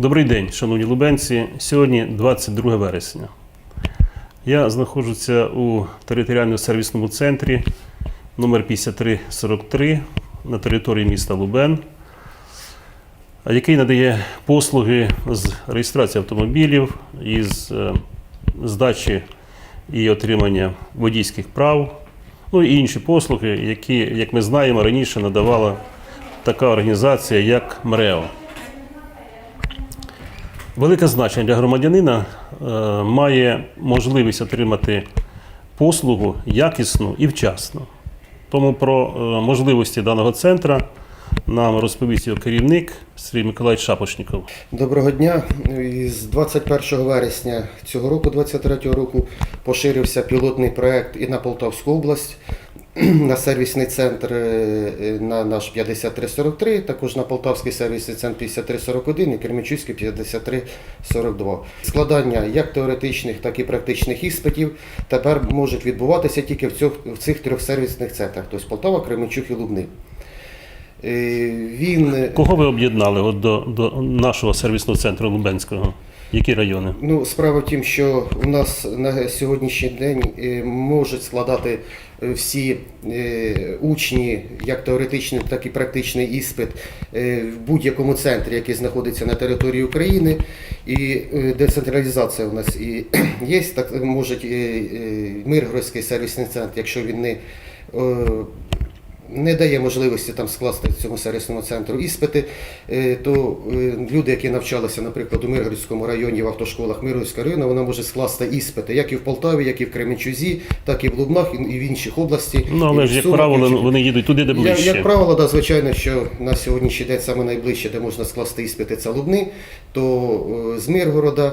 Добрий день, шановні лубенці. Сьогодні 22 вересня. Я знаходжуся у територіальному сервісному центрі номер 5343 на території міста Лубен, який надає послуги з реєстрації автомобілів, із е, здачі і отримання водійських прав, ну і інші послуги, які, як ми знаємо, раніше надавала така організація, як МРЕО. Велике значення для громадянина е, має можливість отримати послугу якісну і вчасно. Тому про е, можливості даного центру нам розповість його керівник Сергій Миколаївич Шапошніков. Доброго дня. Із 21 вересня цього року, 23 року, поширився пілотний проект і на Полтавську область, на сервісний центр е, е, на наш 5343, також на Полтавський сервісний центр 5341 і Кременчуцький 5342. Складання як теоретичних, так і практичних іспитів тепер можуть відбуватися тільки в цих трьох сервісних центрах, тобто Полтава, Кременчук і Лубни. Е, Він е, Кого ви об'єднали от до, до нашого сервісного центру Лубенського? Які райони? Ну, справа в тім, що у нас на сьогоднішній день е, можуть складати всі учні, як теоретичний, так і практичний іспит в будь-якому центрі, який знаходиться на території України. І децентралізація у нас і є, так можуть Миргородський сервісний центр, якщо він не не дає можливості там скласти цьому сервісному центру іспити, е, то е, люди, які навчалися, наприклад, у Миргородському районі в автошколах Миргородського району, вона може скласти іспити як і в Полтаві, як і в Кременчузі, так і в Лубнах, і в інших областях. Ну, але ж, як Сумах, правило, вони їдуть туди, де ближче. Як правило, да, звичайно, що на сьогоднішній день саме найближче, де можна скласти іспити, це Лубни, то е, з Миргорода,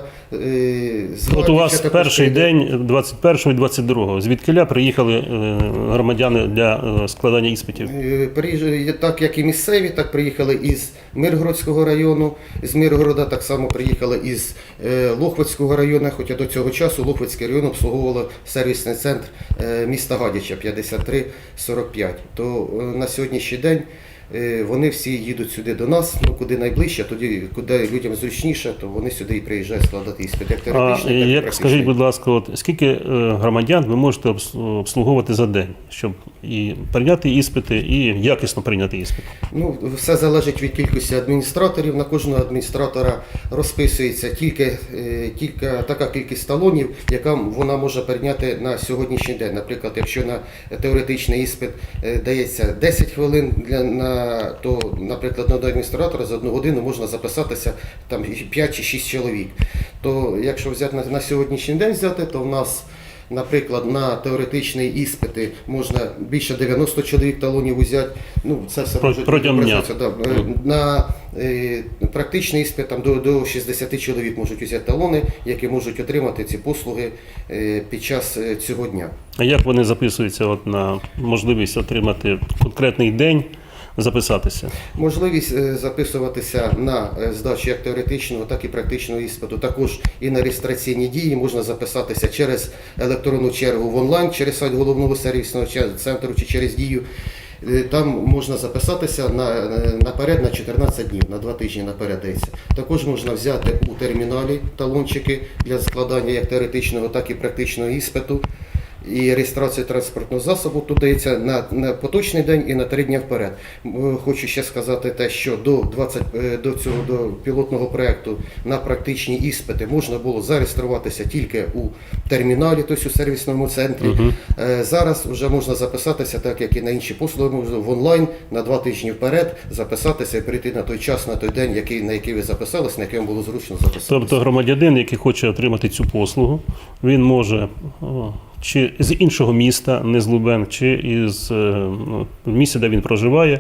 з От у вас перший прийде. день 21 і 22. Звідкиля приїхали громадяни для складання іспитів? Е, приїжджали так як і місцеві, так приїхали із Миргородського району. З Миргорода так само приїхали із е, Лохвицького району, хоча до цього часу Лохвицький район обслуговувало сервісний центр е, міста Гадяча 5345. То е, на сьогоднішній день е, вони всі їдуть сюди до нас, ну куди найближче, тоді куди людям зручніше, то вони сюди і приїжджають складати іспит. Як теоретичний, так і як практичний. скажіть, будь ласка, от скільки е, громадян ви можете обс- обслуговувати за день, щоб і прийняти іспити, і якісно прийняти іспит? Ну, все залежить від кількості адміністраторів. На кожного адміністратора розписується тільки, е, тільки така кількість талонів, яка вона може прийняти на сьогоднішній день. Наприклад, якщо на теоретичний іспит е, дається 10 хвилин для на то, наприклад, на адміністратора за одну годину можна записатися там 5 чи 6 чоловік. То якщо взяти на, сьогоднішній день взяти, то в нас Наприклад, на теоретичні іспити можна більше 90 чоловік талонів взяти. Ну, це все Про- може протягом дня. да. Е, На е, практичний іспит там, до, до 60 чоловік можуть взяти талони, які можуть отримати ці послуги е, під час е, цього дня. А як вони записуються от на можливість отримати конкретний день, записатися? Можливість е, записуватися на е, здачу як теоретичного, так і практичного іспиту. Також і на реєстраційні дії можна записатися через електронну чергу в онлайн, через сайт головного сервісного центру чи через дію. Е, Там можна записатися на, наперед на 14 днів, на 2 тижні наперед дається. Також можна взяти у терміналі талончики для складання як теоретичного, так і практичного іспиту. І реєстрація транспортного засобу тут дається на, на поточний день і на три дні вперед. Хочу ще сказати те, що до 20, е, до цього до пілотного проекту на практичні іспити можна було зареєструватися тільки у терміналі, тобто у сервісному центрі. Е, Зараз вже можна записатися, так як і на інші послуги, можна в онлайн на два тижні вперед записатися і прийти на той час, на той день, який, на який ви записались, на який вам було зручно записатися. Тобто громадянин, який хоче отримати цю послугу, він може чи з іншого міста, не з Лубен, чи із е, ну, місця, де він проживає,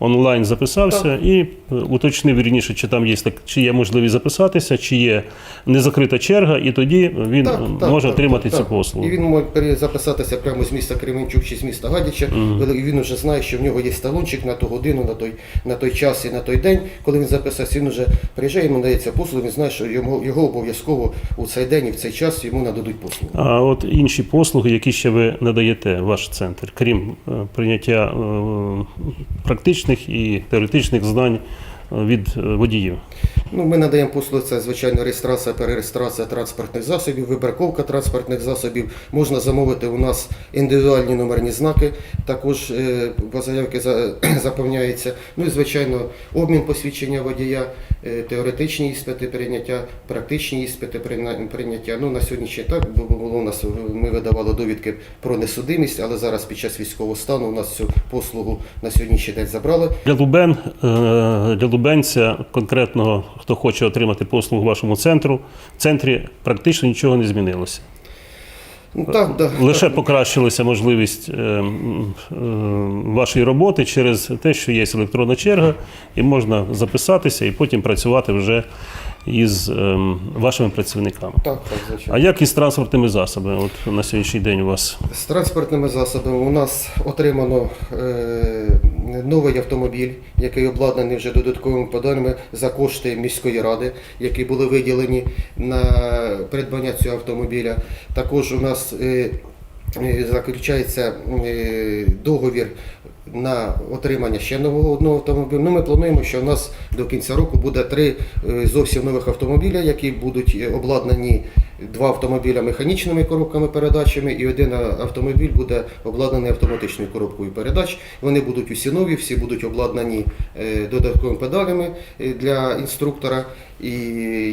онлайн записався і е, уточнив вірніше, чи там є так, чи є можливість записатися, чи є незакрита черга, і тоді він Так, так, може так, отримати так, цю так. послугу. І він може пере- записатися прямо з міста Кременчук чи з міста Гадяча, коли і він вже знає, що в нього є талончик на ту годину, на той, на той час і на той день. Коли він записався, він вже приїжджає, йому дається послуга, він знає, що йому, його обов'язково у цей день і в цей час йому нададуть послугу. А от інші послуги, які ще ви надаєте, ваш центр, крім е, прийняття е, практичних і теоретичних знань від е, водіїв? Ну, ми надаємо послуги, це звичайно реєстрація, перереєстрація транспортних засобів, вибірковка транспортних засобів. Можна замовити у нас індивідуальні номерні знаки, також е, по заявки за- заповняється. Ну і звичайно, обмін посвідчення водія, е, теоретичні іспити прийняття, практичні іспити прийняття. Ну на сьогоднішній так бу- було у нас. Ми видавали довідки про несудимість, але зараз під час військового стану у нас цю послугу на сьогоднішній день забрали. Для Лубен, для Лубенця конкретного, хто хоче отримати послугу в вашому центру, в центрі практично нічого не змінилося. Ну так, да, Лише так. покращилася можливість е, е, вашої роботи через те, що є електронна черга, і можна записатися і потім працювати вже із ем, вашими працівниками. Так, так, звичайно. А як із транспортними засобами? От на сьогоднішній день у вас З транспортними засобами у нас отримано е, новий автомобіль, який обладнаний вже додатковими поданнями за кошти міської ради, які були виділені на придбання цього автомобіля. Також у нас е, е, заключається е, договір на отримання ще нового одного автомобіля. Ну, ми плануємо, що у нас до кінця року буде три зовсім нових автомобіля, які будуть обладнані два автомобіля механічними коробками передачами, і один автомобіль буде обладнаний автоматичною коробкою передач. Вони будуть усі нові, всі будуть обладнані е, додатковими педалями е, для інструктора. І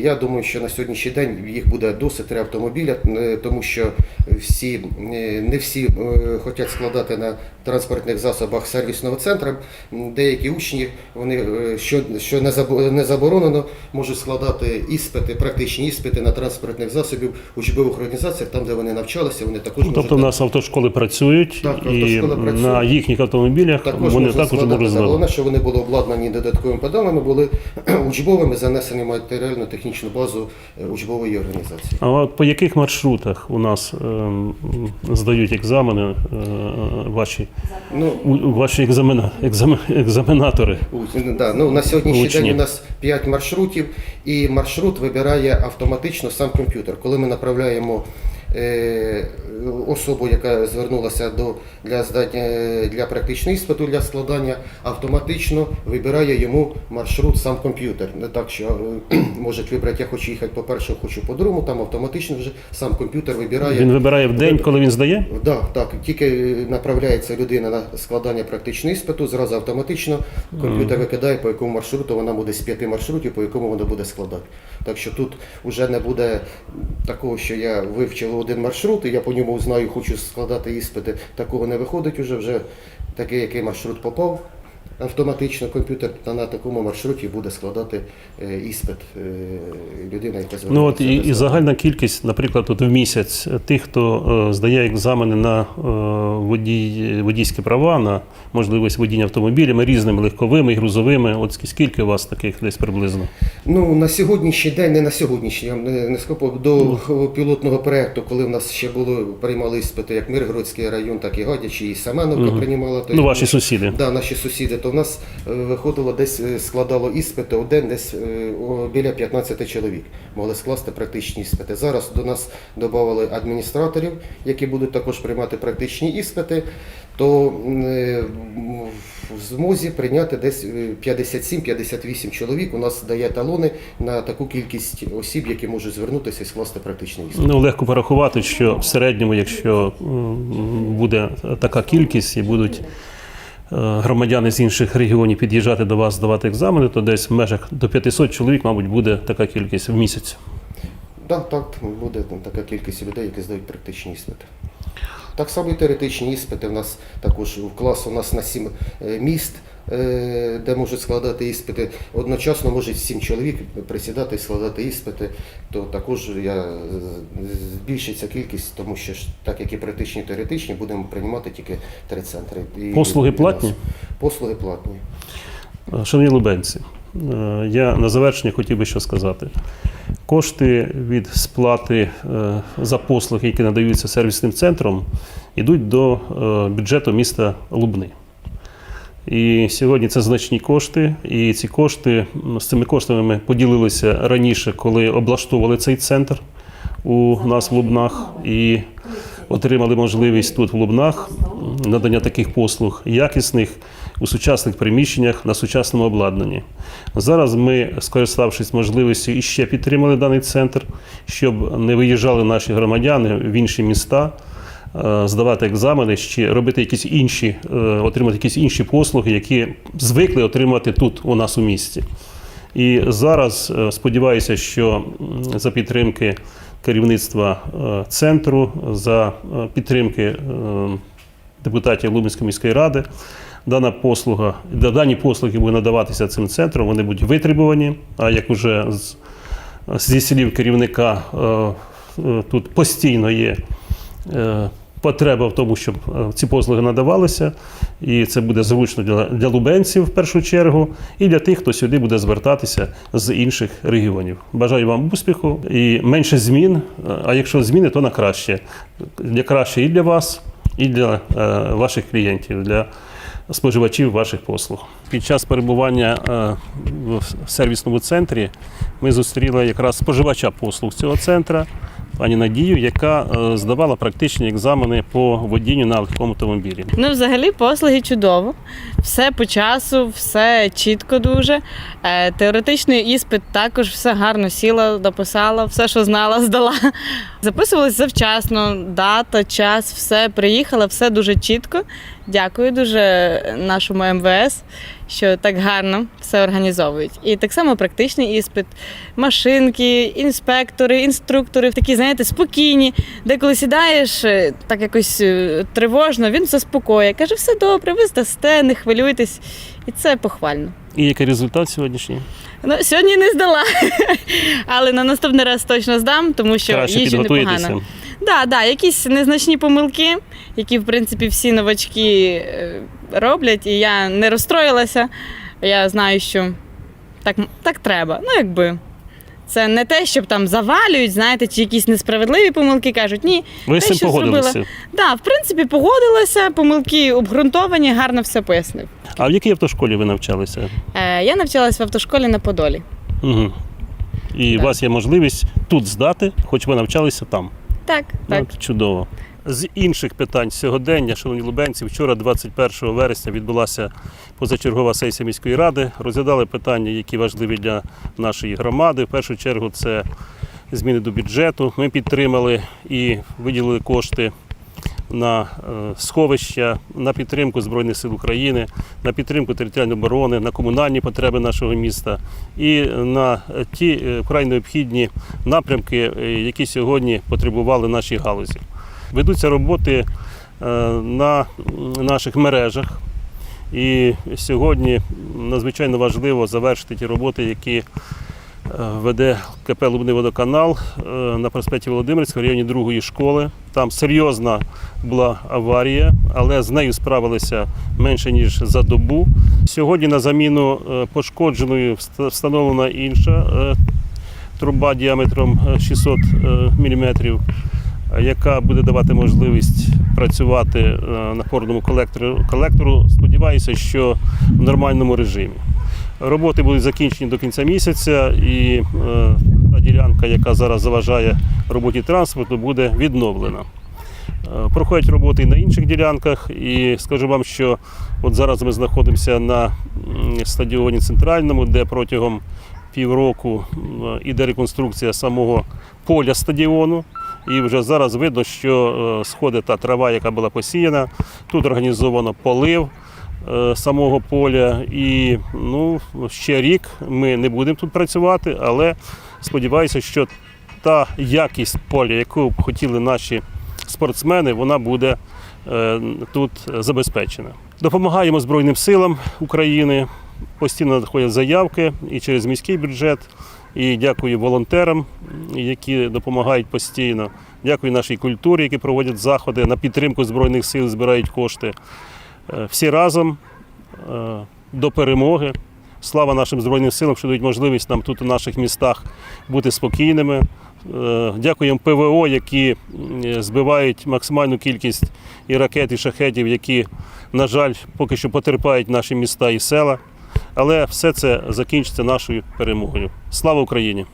я думаю, що на сьогоднішній день їх буде досить три автомобіля, е, тому що всі не всі хочуть складати на транспортних засобах сервісного центру. Деякі учні, вони що, що не заборонено, можуть складати іспити, практичні іспити на транспортних засобів учбових організаціях, там де вони навчалися, вони також ну, тобто можуть нас автошколи працюють, Так, і автошколи працюють. на їхніх автомобілях також вони також можуть здавати. Головне, що вони були обладнані додатковими педалами, були учбовими, занесені в матеріально-технічну базу е, учбової організації. А от по яких маршрутах у нас ем, здають екзамени е, ваші, Ну, у- ваші екзамена, екзамен, екзаменатори? У- Да, ну, на сьогоднішній день у нас 5 маршрутів, і маршрут вибирає автоматично сам комп'ютер. Коли ми направляємо особу, яка звернулася до, для, здання, е, для практичного іспиту для складання, автоматично вибирає йому маршрут сам комп'ютер. Не так, що е, може вибрати, я хочу їхати по першому, хочу по другому, там автоматично вже сам комп'ютер вибирає. Він вибирає в день, коли він здає? Так, так. Тільки направляється людина на складання практичного іспиту, зразу автоматично комп'ютер викидає, по якому маршруту вона буде з п'яти маршрутів, по якому вона буде складати. Так що тут вже не буде такого, що я вивчив один маршрут, і я по ньому знаю, хочу складати іспити. Такого не виходить уже, вже такий, який маршрут попав. Автоматично комп'ютер на такому маршруті буде складати е, іспит е, людина, яка Ну от і, і загальна кількість, наприклад, от в місяць тих, хто е, здає екзамени на водій, водійські права, на можливість водіння автомобілями різними легковими і грузовими. От скільки у вас таких десь приблизно? Ну, на сьогоднішній день, не на сьогоднішній, я не, не скопав, до пілотного проєкту, коли в нас ще було, приймали іспити як Миргородський район, так і Гадячі, і Семеновка приймала. то Ну, ваші сусіди. Да, наші сусіди, то в нас е, виходило десь е, складало іспити один, десь е, біля 15 чоловік могли скласти практичні іспити. Зараз до нас додали адміністраторів, які будуть також приймати практичні іспити, то в змозі прийняти десь е, 57-58 чоловік. У нас дає талони на таку кількість осіб, які можуть звернутися і скласти практичний іспит. Ну, легко порахувати, що в середньому, якщо буде така кількість і будуть громадяни з інших регіонів під'їжджати до вас здавати екзамени, то десь в межах до 500 чоловік, мабуть, буде така кількість в місяць. Так, так, буде там така кількість людей, які здають практичні іспити. Так само і теоретичні іспити. У нас також в клас у нас на сім е, міст, е, де можуть складати іспити. Одночасно може сім чоловік присідати і складати іспити, то також я збільшиться кількість, тому що так як і практичні, і теоретичні, будемо приймати тільки три центри. І Послуги платні? Послуги платні. Шановні лубенці, е, я на завершення хотів би що сказати. Кошти від сплати е, за послуги, які надаються сервісним центром, йдуть до е, бюджету міста Лубни. І сьогодні це значні кошти, і ці кошти з цими коштами ми поділилися раніше, коли облаштовували цей центр у нас в Лубнах і отримали можливість тут в Лубнах надання таких послуг якісних. У сучасних приміщеннях на сучасному обладнанні. Зараз ми, скориставшись можливістю, іще підтримали даний центр, щоб не виїжджали наші громадяни в інші міста. е, Здавати екзамени чи робити якісь інші, е, отримати якісь інші послуги, які звикли отримати тут у нас у місті. І зараз е, сподіваюся, що за підтримки керівництва центру, за підтримки депутатів Лубенської міської ради, дана послуга, дані послуги будуть надаватися цим центром, вони будуть витребувані. А як уже зі слів керівника е, е, тут постійно є. е, Потреба в тому, щоб ці послуги надавалися, і це буде зручно для, для лубенців в першу чергу, і для тих, хто сюди буде звертатися з інших регіонів. Бажаю вам успіху і менше змін. А якщо зміни, то на краще. Для краще і для вас, і для е, ваших клієнтів, для споживачів ваших послуг. Під час перебування е, в сервісному центрі ми зустріли якраз споживача послуг цього центру, пані Надію, яка е, здавала практичні екзамени по водінню на легкому автомобілі. Ну, взагалі, послуги чудово. Все по часу, все чітко дуже. Е, теоретичний іспит також все гарно сіла, дописала, все, що знала, здала. Записувалась завчасно, дата, час, все приїхала, все дуже чітко. Дякую дуже нашому МВС, що так гарно все організовують. І так само практичний іспит, машинки, інспектори, інструктори, такі, знаєте, спокійні. Деколи сідаєш е, так якось е, тривожно, він заспокоює. Каже, все добре, ви здасте, не хвилюйтесь. І це похвально. І який результат сьогоднішній? Ну, сьогодні не здала, але на наступний раз точно здам, тому що Краще підготуєтеся. непогано. Да, да, якісь незначні помилки, які в принципі всі новачки е, роблять, і я не розстроїлася. Я знаю, що так, так треба. Ну, якби. Це не те, щоб там завалюють, знаєте, чи якісь несправедливі помилки кажуть. Ні, Ви з Те, цим погодилися. зробила. да, в принципі, погодилася, помилки обґрунтовані, гарно все пояснив. А в якій автошколі ви навчалися? Е, я навчалась в автошколі на Подолі. Угу. І Так. у вас є можливість тут здати, хоч ви навчалися там. Так, так. От, чудово. З інших питань сьогодення, шановні лубенці, вчора, 21 вересня, відбулася позачергова сесія міської ради. Розглядали питання, які важливі для нашої громади. В першу чергу це зміни до бюджету. Ми підтримали і виділили кошти на е, сховища, на підтримку Збройних сил України, на підтримку територіальної оборони, на комунальні потреби нашого міста і на ті е, вкрай необхідні напрямки, е, які сьогодні потребували наші галузі. Ведуться роботи е, на наших мережах. І сьогодні надзвичайно важливо завершити ті роботи, які е, веде КП Лубний водоканал е, на проспекті Володимирського районі другої школи. Там серйозна була аварія, але з нею справилися менше ніж за добу. Сьогодні на заміну пошкодженою встановлена інша труба діаметром е, 600 мм, яка буде давати можливість працювати е, напорному колектору. колектору. Сподіваюся, що в нормальному режимі. Роботи будуть закінчені до кінця місяця, і е, та ділянка, яка зараз заважає роботі транспорту, буде відновлена. Е, Проходять роботи і на інших ділянках, і скажу вам, що от зараз ми знаходимося на стадіоні центральному, де протягом півроку іде реконструкція самого поля стадіону. І вже зараз видно, що е, сходить та трава, яка була посіяна. Тут організовано полив е, самого поля. І ну, ще рік ми не будемо тут працювати, але сподіваюся, що та якість поля, яку б хотіли наші спортсмени, вона буде е, тут забезпечена. Допомагаємо Збройним силам України. Постійно надходять заявки і через міський бюджет. І дякую волонтерам, які допомагають постійно. Дякую нашій культурі, які проводять заходи на підтримку Збройних сил, збирають кошти. Е, Всі разом е, до перемоги. Слава нашим Збройним силам, що дають можливість нам тут у наших містах бути спокійними. Е, Дякуємо ПВО, які збивають максимальну кількість і ракет, і шахетів, які, на жаль, поки що потерпають наші міста і села. Але все це закінчиться нашою перемогою. Слава Україні!